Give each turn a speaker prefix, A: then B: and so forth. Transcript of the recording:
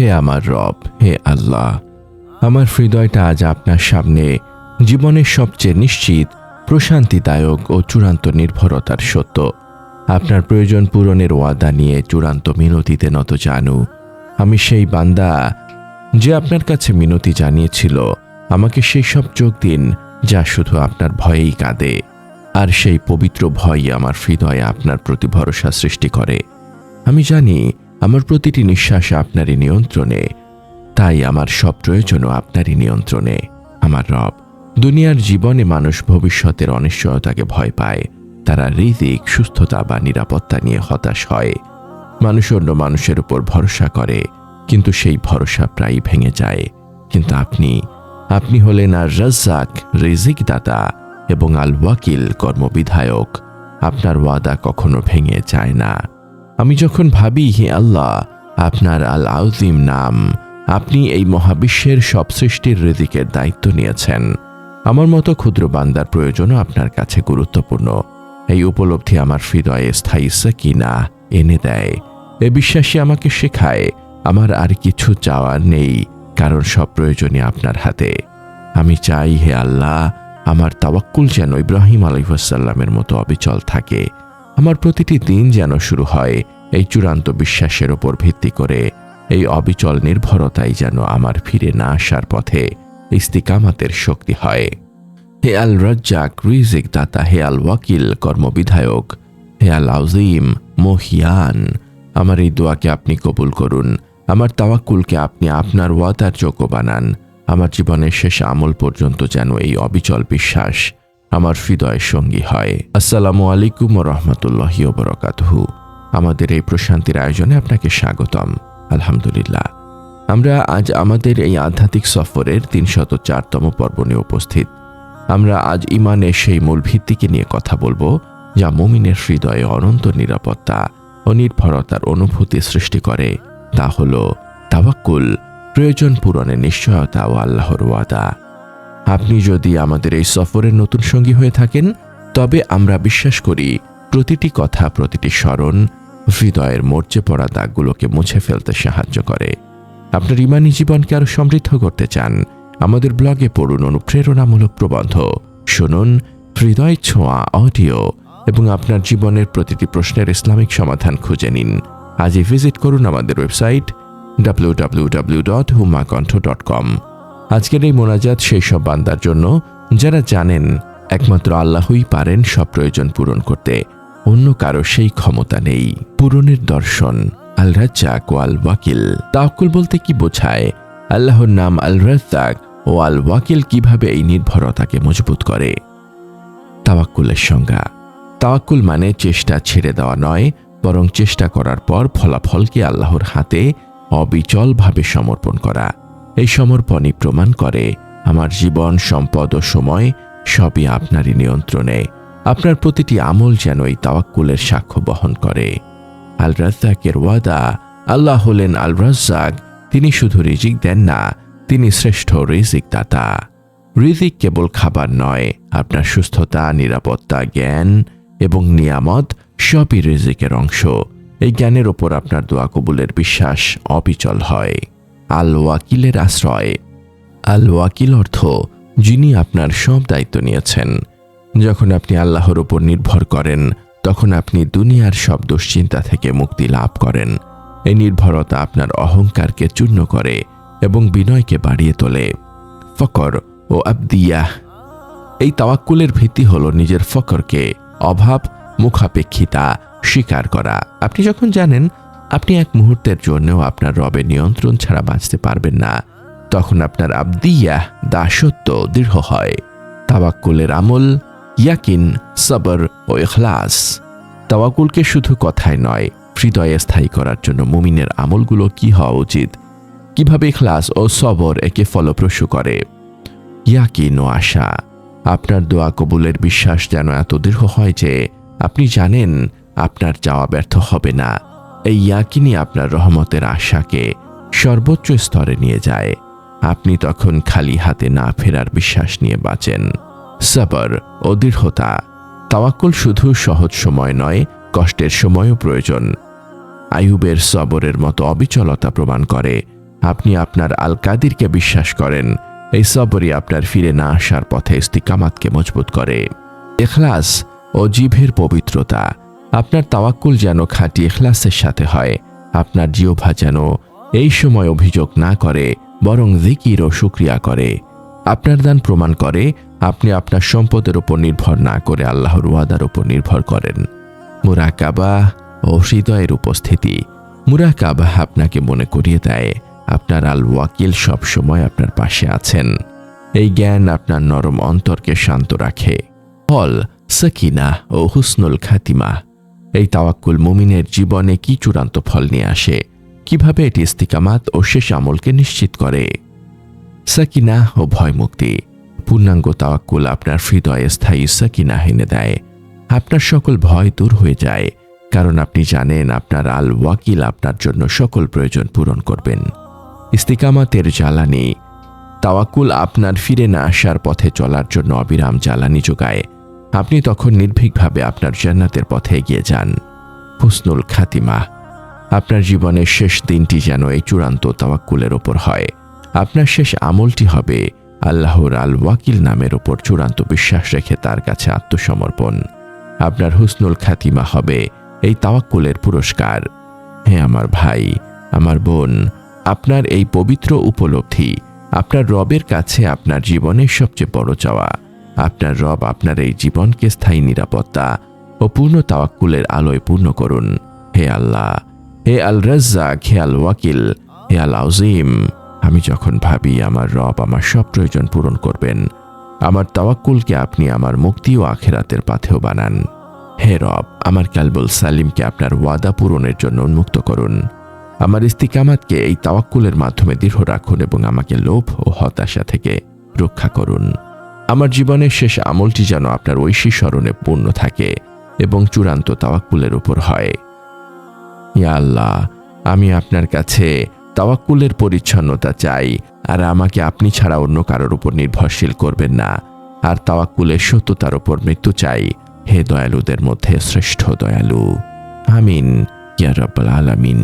A: হে আমার রব, হে আল্লাহ, আমার হৃদয়টা আজ আপনার সামনে। জীবনের সবচেয়ে নিশ্চিত, প্রশান্তিদায়ক ও চূড়ান্ত নির্ভরতার সত্য। আপনার প্রয়োজন পূরণের ওয়াদা নিয়ে চূড়ান্ত মিনতিতে নত জানু। আমি সেই বান্দা যে আপনার কাছে মিনতি জানিয়েছিল। আমাকে সেই সব চোখ দিন যা শুধু আপনার ভয়েই কাঁদে। আর সেই পবিত্র ভয়ই আমার হৃদয়ে আপনার প্রতি ভরসা সৃষ্টি করে। আমি জানি আমার প্রতিটি নিঃশ্বাস আপনারই নিয়ন্ত্রণে। তাই আমার সব প্রয়োজনও আপনারই নিয়ন্ত্রণে। আমার রব, দুনিয়ার জীবনে মানুষ ভবিষ্যতের অনিশ্চয়তাকে ভয় পায়। তারা হৃদিক সুস্থতা বা নিরাপত্তা নিয়ে হতাশ হয়। মানুষ অন্য মানুষের উপর ভরসা করে, কিন্তু সেই ভরসা প্রায় ভেঙে যায়। কিন্তু আপনি আপনি হলেন আর রাজ্জাক রিজিক দাতা এবং আল ওয়াকিল কর্মবিধায়ক। আপনার ওয়াদা কখনো ভেঙে যায় না। আমি যখন ভাবি, হে আল্লাহ, আপনার আল আউজিম নাম, আপনি এই মহাবিশ্বের সব সৃষ্টির রিদিকের দায়িত্ব নিয়েছেন। আমার মতো ক্ষুদ্র বান্দার প্রয়োজনও আপনার কাছে গুরুত্বপূর্ণ। এই উপলব্ধি আমার হৃদয়ে স্থায়ী কিনা এনে দেয়। এ বিশ্বাসী আমাকে শেখায়, আমার আর কিছু চাওয়ার নেই, কারণ সব প্রয়োজনই আপনার হাতে। আমি চাই, হে আল্লাহ, আমার তাওয়াক্কুল যেন ইব্রাহিম আলহাসাল্লামের মতো অবিচল থাকে। আমার প্রতিটি দিন যেন শুরু হয় এই চূড়ান্ত বিশ্বাসের ওপর ভিত্তি করে। এই অবিচল নির্ভরতাই যেন আমার ফিরে না আসার পথে ইস্তিকামাতের শক্তি হয়। হে আল রাজ্জাক, রিজিক দাতা, হে আল ওয়াকিল, কর্মবিধায়ক, হে আল আউজিম মহিয়ান, আমার এই দোয়াকে আপনি কবুল করুন। আমার তাওয়াক্কুলকে আপনি আপনার ওয়াদার যোগ্য বানান। আমার জীবনের শেষ আমল পর্যন্ত যেন এই অবিচল বিশ্বাস আমার হৃদয়ের সঙ্গী হয়। আসসালামু আলাইকুম রহমতুল্লাহ বরকাতহু। আমাদের এই প্রশান্তির আয়োজনে আপনাকে স্বাগতম। আলহামদুলিল্লাহ। আমরা আজ আমাদের এই আধ্যাত্মিক সফরের তিনশত চারতম পর্ব নিয়ে উপস্থিত। আমরা আজ ইমানের সেই মূল ভিত্তিকে নিয়ে কথা বলব, যা মুমিনের হৃদয়ে অনন্ত নিরাপত্তা ও নির্ভরতার অনুভূতি সৃষ্টি করে। তা হল, তাওয়াক্কুল, প্রয়োজন পূরণের নিশ্চয়তা ও আল্লাহর ওয়াদা। আপনি যদি আমাদের এই সফরের নতুন সঙ্গী হয়ে থাকেন, তবে আমরা বিশ্বাস করি প্রতিটি কথা, প্রতিটি স্মরণ হৃদয়ের মরচে পড়া দাগগুলোকে মুছে ফেলতে সাহায্য করে। আপনার ইমানি জীবনকে আরও সমৃদ্ধ করতে চান, আমাদের ব্লগে পড়ুন অনুপ্রেরণামূলক প্রবন্ধ, শুনুন হৃদয় ছোঁয়া অডিও এবং আপনার জীবনের প্রতিটি প্রশ্নের ইসলামিক সমাধান খুঁজে নিন। আজই ভিজিট করুন আমাদের website W W W dot হুমাকণ্ঠ dot com আজকের এই মোনাজাত সেই সব বান্দার জন্য যারা জানেন একমাত্র আল্লাহই পারেন সব প্রয়োজন পূরণ করতে। অন্য কারও সেই ক্ষমতা নেই। পূরণের দর্শন আল রাজ্জাক ও আল ওয়াকিল তাওকুল বলতে কি বোঝায়? আল্লাহর নাম আল রাজ্জাক ও আল ওয়াকিল কীভাবে এই নির্ভরতাকে মজবুত করে? তাওয়াক্কুলের সংজ্ঞা। তাওয়াক্কুল মানে চেষ্টা ছেড়ে দেওয়া নয়, বরং চেষ্টা করার পর ফলাফলকে আল্লাহর হাতে অবিচলভাবে সমর্পণ করা। এই সমর্পণই প্রমাণ করে আমার জীবন, সম্পদ ও সময় সবই আপনারই নিয়ন্ত্রণে। আপনার প্রতিটি আমল যেন এই তাওয়াক্কুলের সাক্ষ্য বহন করে। আল রাজ্জাকের ওয়াদা, আল্লাহ হলেন আল রাজ্জাক তিনি শুধু রিজিক দেন না, তিনি শ্রেষ্ঠ রিজিক দাতা। রিজিক কেবল খাবার নয়, আপনার সুস্থতা, নিরাপত্তা, জ্ঞান এবং নিয়ামত সবই রিজিকের অংশ। এই জ্ঞানের ওপর আপনার দোয়া কবুলের বিশ্বাস অবিচল হয়। আল ওয়াকিলের আশ্রয়। আল ওয়াকিল অর্থ, যিনি আপনার সব দায়িত্ব নিয়েছেন। যখন আপনি আল্লাহর উপর নির্ভর করেন, তখন আপনি দুনিয়ার সব দুশ্চিন্তা থেকে মুক্তি লাভ করেন। এই নির্ভরতা আপনার অহংকারকে চূর্ণ করে এবং বিনয়কে বাড়িয়ে তোলে। ফকর ও আবদিয়াহ। এই তাওয়াক্কুলের ভিত্তি হল নিজের ফকরকে অভাব, মুখাপেক্ষিতা স্বীকার করা। আপনি যখন জানেন আপনি এক মুহূর্তের জন্যও আপনার রবের নিয়ন্ত্রণ ছাড়া বাঁচতে পারবেন না। তখন আপনার আবদিয়াহ দাসত্ব দৃঢ় হয়। তাওয়াক্কুলের আমল, ইয়াকিন, সবর ও এখলাস তাওয়াকুলকে শুধু কথায় নয়, হৃদয়ে স্থায়ী করার জন্য মুমিনের আমলগুলো কি হওয়া উচিত? কীভাবে ইখলাস ও সবর একে ফলপ্রসূ করে? ইয়াকিন ও আশা, আপনার দোয়া কবুলের বিশ্বাস যেন এত দৃঢ় হয় যে, আপনি জানেন আপনার যাওয়া ব্যর্থ হবে না। এই ইয়াকিনই আপনার রহমতের আশাকে সর্বোচ্চ স্তরে নিয়ে যায়। আপনি তখন খালি হাতে না ফেরার বিশ্বাস নিয়ে বাঁচেন। সবর ও দৃঢ়তা। তাওয়াক্কুল শুধু সহজ সময় নয়, কষ্টের সময়ও প্রয়োজন। আয়ুবের সবরের মতো অবিচলতা প্রমাণ করে। আপনি আপনার আল কাদিরকে বিশ্বাস করেন। এই সবরই আপনার ফিরে না আসার পথে ইস্তিকামাতকে মজবুত করে। এখলাস ও জিভের পবিত্রতা। আপনার তাওয়াক্কুল যেন খাঁটি এখলাসের সাথে হয়, আপনার জিওভা যেন এই সময় অভিযোগ না করে, বরং জিকির ও শুক্রিয়া করে। আপনার দান প্রমাণ করে, আপনি আপনার সম্পদের উপর নির্ভর না করে আল্লাহর ওয়াদার উপর নির্ভর করেন। মুরাকাবা ও হৃদয়ের উপস্থিতি। মুরাকাবা আপনাকে মনে করিয়ে দেয়, আপনার আল ওয়াকিল সব সময় আপনার পাশে আছেন। এই জ্ঞান আপনার নরম অন্তরকে শান্ত রাখে। ফল, সকিনা ও হুসনুল খাতিমা। এই তাওয়াক্কুল মুমিনের জীবনে কি চূড়ান্ত ফল নিয়ে আসে? কীভাবে এটি ইস্তিকামাত ও শেষ আমলকে নিশ্চিত করে? সাকিনা ও ভয়মুক্তি। পূর্ণাঙ্গ তাওয়াক্কুল আপনার হৃদয়ে স্থায়ী সাকিনা এনে দেয়। আপনার সকল ভয় দূর হয়ে যায়। কারণ আপনি জানেন আপনার আল ওয়াকিল আপনার জন্য সকল প্রয়োজন পূরণ করবেন। ইস্তিকামাতের জ্বালানি। তাওয়াক্কুল আপনার ফিরে না আসার পথে চলার জন্য অবিরাম জ্বালানি যোগায়। আপনি তখন নির্ভীকভাবে আপনার জান্নাতের পথে এগিয়ে যান। হুসনুল খাতিমা, আপনার জীবনের শেষ দিনটি যেন এই চূড়ান্ত তাওয়াক্কুলের ওপর হয়। আপনার শেষ আমলটি হবে আল্লাহর আল ওয়াকিল নামের ওপর চূড়ান্ত বিশ্বাস রেখে তার কাছে আত্মসমর্পণ। আপনার হুসনুল খাতিমা হবে এই তাওয়াক্কুলের পুরস্কার। হে আমার ভাই, আমার বোন, আপনার এই পবিত্র উপলব্ধি আপনার রবের কাছে আপনার জীবনের সবচেয়ে বড় চাওয়া। আপনার রব আপনার এই জীবনকে স্থায়ী নিরাপত্তা ও পূর্ণ তাওয়াক্কুলের আলোয় পূর্ণ করুন। হে আল্লাহ, হে আল রাজ্জাক হে আল ওয়াকিল হে আল আউজিম আমি যখন ভাবি আমার রব আমার সব প্রয়োজন পূরণ করবেন, আমার তাওয়াক্কুলকে আপনি আমার মুক্তি ও আখেরাতের পাথেও বানান। হে রব, আমার কালবুল সালিমকে আপনার ওয়াদা পূরণের জন্য উন্মুক্ত করুন। আমার ইস্তিকামাতকে এই তাওয়াক্কুলের মাধ্যমে দৃঢ় রাখুন এবং আমাকে লোভ ও হতাশা থেকে রক্ষা করুন। আমার জীবনের শেষ আমলটি যেন আপনার ঐশী স্মরণে পূর্ণ থাকে এবং চূড়ান্ত তাওয়াক্কুলের উপর হয়। ইয়া আল্লাহ, আমি আপনার কাছে তাওয়াক্কুলের পরিচ্ছন্নতা চাই, আর আমাকে আপনি ছাড়া অন্য কারোর উপর নির্ভরশীল করবেন না। আর তাওয়াক্কুলের সত্যতার উপর মৃত্যু চাই, হে দয়ালুদের মধ্যে শ্রেষ্ঠ দয়ালু। আমিন, ইয়া রব্বাল আলামিন।